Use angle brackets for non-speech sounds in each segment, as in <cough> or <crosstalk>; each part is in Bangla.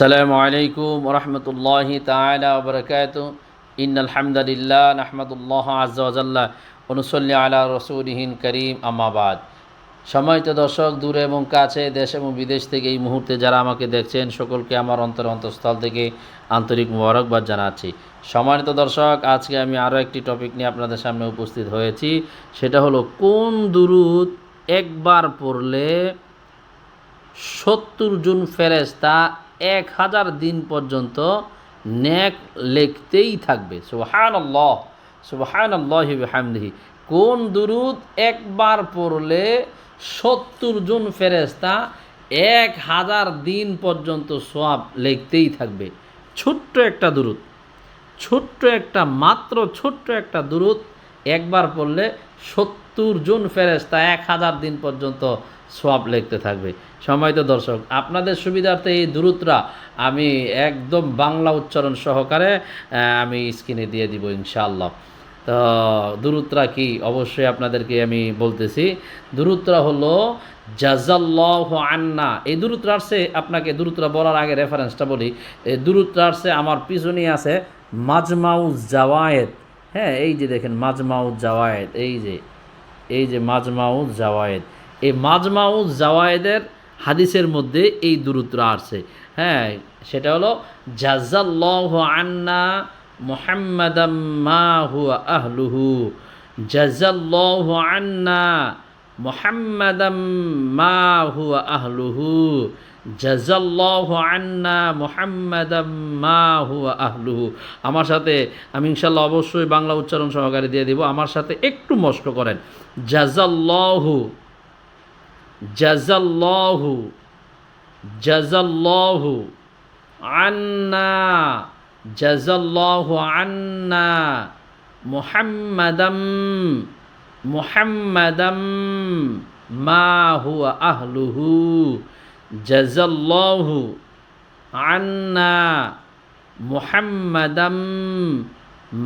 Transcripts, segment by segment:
السلام عليكم ورحمة الله تعالى وبركاته إن الحمد لله نحمد الله عز وجل ونصلي على رسوله الكريم أما بعد সম্মানিত দর্শক দূরে এবং কাছে দেশ এবং বিদেশ থেকে এই মুহূর্তে যারা আমাকে দেখছেন সকলকে আমার অন্তর অন্তঃস্থল থেকে আন্তরিক মোবারকবাদ জানাচ্ছি সম্মানিত দর্শক আজকে আমি আরও একটি টপিক নিয়ে আপনাদের সামনে উপস্থিত হয়েছি সেটা হলো কোন দুরুদ একবার পড়লে সত্তর জন ফেরেস্তা এক হাজার দিন পর্যন্ত ন্যাক লিখতেই থাকবে। সুবহান আল্লাহ সুবহান আল্লাহ হামদিহি কোন দুরুদ একবার পড়লে সত্তর জন ফেরেস্তা এক হাজার দিন পর্যন্ত সোয়াব লিখতেই থাকবে। ছোট্ট একটা দুরুদ, ছোট্ট একটা, মাত্র ছোট্ট একটা দূরত একবার পড়লে সত্তর জন ফেরেস্তা এক হাজার দিন পর্যন্ত সোয়াব লিখতে থাকবে। সময় তো দর্শক, আপনাদের সুবিধার্থে এই দূরতরা আমি একদম বাংলা উচ্চারণ সহকারে আমি স্ক্রিনে দিয়ে দিব ইনশাআল্লাহ। তো দূরত্রা কি? অবশ্যই আপনাদেরকে আমি বলতেছি, দূরত্রা হলো জাজাল্লাহ আন্না। এই দূরত্রা আসছে আপনাকে দূরত্রা বলার আগে রেফারেন্সটা বলি, এই দূরত্রা আসছে আমার পিছনেই আছে মাজমাউজ জাওয়ায়েদ। হ্যাঁ এই যে দেখেন মাজমাউজ জাওয়ায়েদ, এই যে এই যে মাজমাউজ জাওয়ায়েদ। এই মাজমাউজ জাওয়ায়েদের হাদিসের মধ্যে এই দূরত্রা আসছে। হ্যাঁ সেটা হলো জাজাল্লাহ আন্না মুহাম্মাদাম মা হুয়া আহলুহু। জাজাল্লাহু আন্না মুহাম্মাদাম মা হুয়া আহলুহু। জাজাল্লাহু আন্না মুহাম্মাদাম মা হুয়া আহলুহু। আমার সাথে আমি ইনশাল্লাহ অবশ্যই বাংলা উচ্চারণ সহকারে দিয়ে দিব। আমার সাথে একটু মস্ক করেন। জাজাল্লাহু জাজাল্লাহু জাজাল্লাহু আন্না জাজাল্লাহু আন্না মুহাম্মাদাম মুহাম্মাদাম মা হুয়া আহলুহু জাজাল্লাহু আন্না মুহাম্মাদাম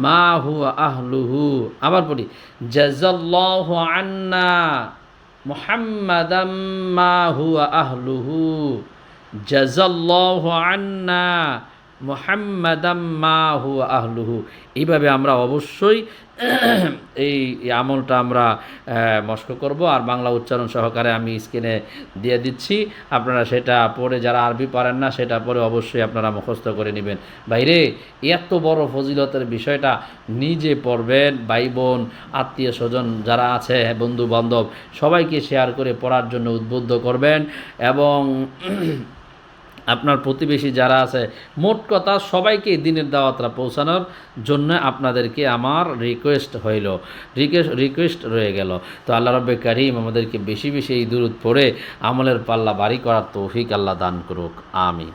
মা হুয়া আহলুহু আবার পড়ি জাজাল্লাহু আন্না মুহাম্মাদাম মা হুয়া আহলুহু জাজাল্লাহু আন্না মুহাম্মাদাম মা হুয়া আহলুহু। এইভাবে আমরা অবশ্যই <clears throat> এই আমলটা আমরা মস্ক করব। আর বাংলা উচ্চারণ সহকারে আমি স্ক্রিনে দিয়ে দিচ্ছি। আপনারা সেটা পড়ে, যারা আরবি পারেন না, সেটা পরে অবশ্যই আপনারা মুখস্থ করে নেবেন। বাইরে এত বড় ফজিলতের বিষয়টা নিজে পড়বেন। ভাই বোন আত্মীয় স্বজন যারা আছে বন্ধু বান্ধব সবাইকে শেয়ার করে পড়ার জন্য উদ্বুদ্ধ করবেন। এবং <clears throat> আপনার প্রতিবেশী যারা আছে, মোট কথা সবাইকে দিনের দাওয়াতরা পৌঁছানোর জন্য আপনাদেরকে আমার রিকোয়েস্ট হইল। রিকোয়েস্ট রিকোয়েস্ট রয়ে গেল। তো আল্লাহ রব্বে কারিম আমাদেরকে বেশি বেশি এই দূরত পড়ে আমলের পাল্লা বাড়ি করার তৌফিক আল্লাহ দান করুক। আমি